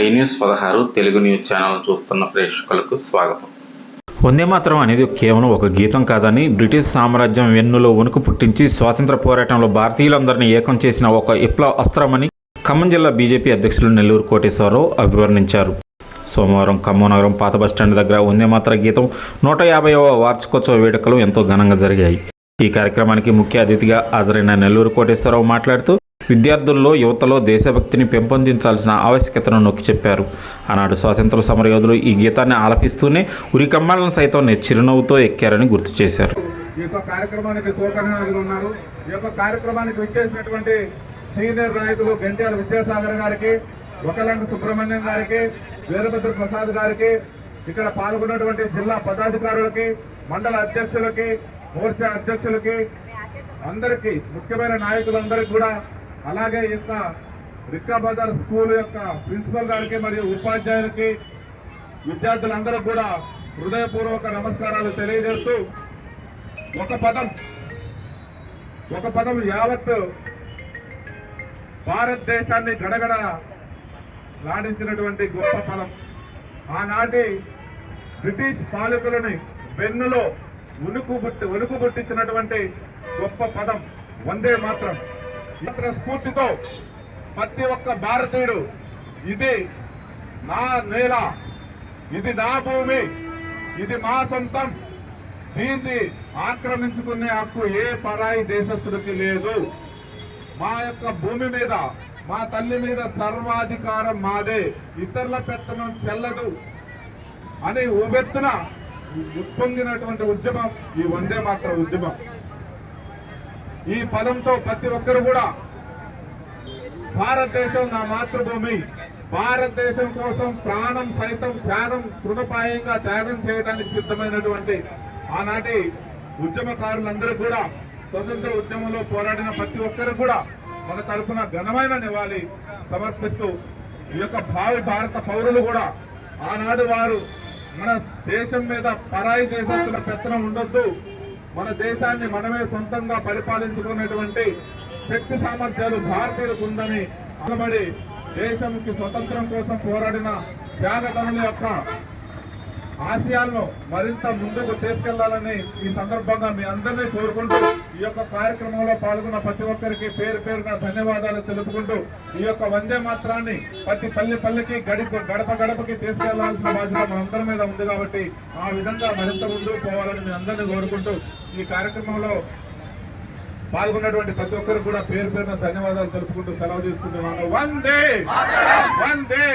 I news పదహారు Telugu news channel చూస్తున్న ప్రేక్షకులకు స్వాగతం. వందే మాత్రం అనేది కేవలం ఒక గీతం కాదని బ్రిటిష్ సామ్రాజ్యం వెన్నులో వణుకు పుట్టించి స్వాతంత్ర పోరాటంలో భారతీయులందరినీ ఏకం చేసిన ఒక విప్లవ అస్త్రమని ఖమ్మం జిల్లా బీజేపీ అధ్యక్షులు నెల్లూరు కోటేశ్వరరావు అభివర్ణించారు. సోమవారం ఖమ్మం నగరం పాత బస్టాండ్ దగ్గర వందే మాత్ర గీతం నూట యాభైవ వార్షికోత్సవ వేడుకలు ఎంతో ఘనంగా జరిగాయి. ఈ కార్యక్రమానికి ముఖ్య అతిథిగా హాజరైన నెల్లూరు కోటేశ్వరరావు మాట్లాడుతూ విద్యార్థుల్లో యువతలో దేశభక్తిని పెంపొందించాల్సిన ఆవశ్యకతను నొక్కి చెప్పారు. ఆనాడు స్వాతంత్ర సమరయోధులు ఈ గీతాన్ని ఆలపిస్తూనే ఉరికమ్మాలను సైతం చిరునవ్వుతో ఎక్కారని గుర్తు చేశారు. ఈ యొక్క కార్యక్రమానికి తోకనాథులు ఉన్నారు. ఈ యొక్క కార్యక్రమానికి విచ్చేసినటువంటి సీనియర్ నాయకులు గంట్యాల విద్యాసాగర్ గారికి ఒకలంక సుబ్రహ్మణ్యం గారికి వీరభద్ర ప్రసాద్ గారికి ఇక్కడ పాల్గొన్నటువంటి జిల్లా పదాధికారులకి మండల అధ్యక్షులకి మోర్చా అధ్యక్షులకి అందరికీ ముఖ్యమైన నాయకులందరికీ కూడా అలాగే ఈ యొక్క రిక్కా బజార్ స్కూల్ యొక్క ప్రిన్సిపల్ గారికి మరియు ఉపాధ్యాయులకి విద్యార్థులందరూ కూడా హృదయపూర్వక నమస్కారాలు తెలియజేస్తూ ఒక పదం ఒక పదం యావత్ భారతదేశాన్ని గడగడ లాడించినటువంటి గొప్ప పదం. ఆనాటి బ్రిటిష్ పాలకులని వెన్నులో ఉనుకు బుట్టి ఉనుకు బుట్టించినటువంటి గొప్ప పదం వందే మాత్రం. స్ఫూర్తితో ప్రతి ఒక్క భారతీయుడు ఇది నా నేల ఇది నా భూమి ఇది మా సొంతం. దీన్ని ఆక్రమించుకునే హక్కు ఏ పరాయి దేశస్తుడికి లేదు. మా యొక్క భూమి మీద మా తల్లి మీద సర్వాధికారం మాదే. ఇతరుల పెత్తనం చెల్లదు అని ఉవ్వెత్తున ఉప్పొంగినటువంటి ఉద్యమం ఈ వందే మాత్ర ఉద్యమం. ఈ పదంతో ప్రతి ఒక్కరు కూడా భారతదేశం నా మాతృభూమి. భారతదేశం కోసం ప్రాణం సైతం త్యాగం తృణపాయంగా త్యాగం చేయడానికి సిద్ధమైనటువంటి ఆనాటి ఉద్యమకారులందరూ కూడా స్వతంత్ర ఉద్యమంలో పోరాడిన ప్రతి ఒక్కరు కూడా మన తరఫున ఘనమైన నివాళి సమర్పిస్తూ ఈ యొక్క భావి భారత పౌరులు కూడా ఆనాడు వారు మన దేశం మీద పరాయి దేశస్తుల పెత్తనం ఉండొద్దు. మన దేశాన్ని మనమే సొంతంగా పరిపాలించుకునేటువంటి శక్తి సామర్థ్యాలు భారతీయులకు ఉందని అనబడి దేశంకి స్వతంత్రం కోసం పోరాడిన త్యాగతనుల యొక్క ఆశయాలను మరింత ముందుకు తీసుకెళ్ళాలని ఈ సందర్భంగా మీ అందరినీ కోరుకుంటూ ఈ యొక్క కార్యక్రమంలో పాల్గొన్న ప్రతి ఒక్కరికి పేరు పేరున ధన్యవాదాలు తెలుపుకుంటూ ఈ యొక్క వందే మాత్రాన్ని ప్రతి పల్లె పల్లెకి గడి గడప గడపకి తీసుకెళ్ళాల్సిన బాధ్యత మనందరి మీద ఉంది కాబట్టి ఆ విధంగా మరింత ముందుకు పోవాలని మీ అందరినీ కోరుకుంటూ ఈ కార్యక్రమంలో పాల్గొన్నటువంటి ప్రతి ఒక్కరు కూడా పేరు పేరున ధన్యవాదాలు తెలుపుకుంటూ సెలవు తీసుకుంటున్నాను. వందే! వందే!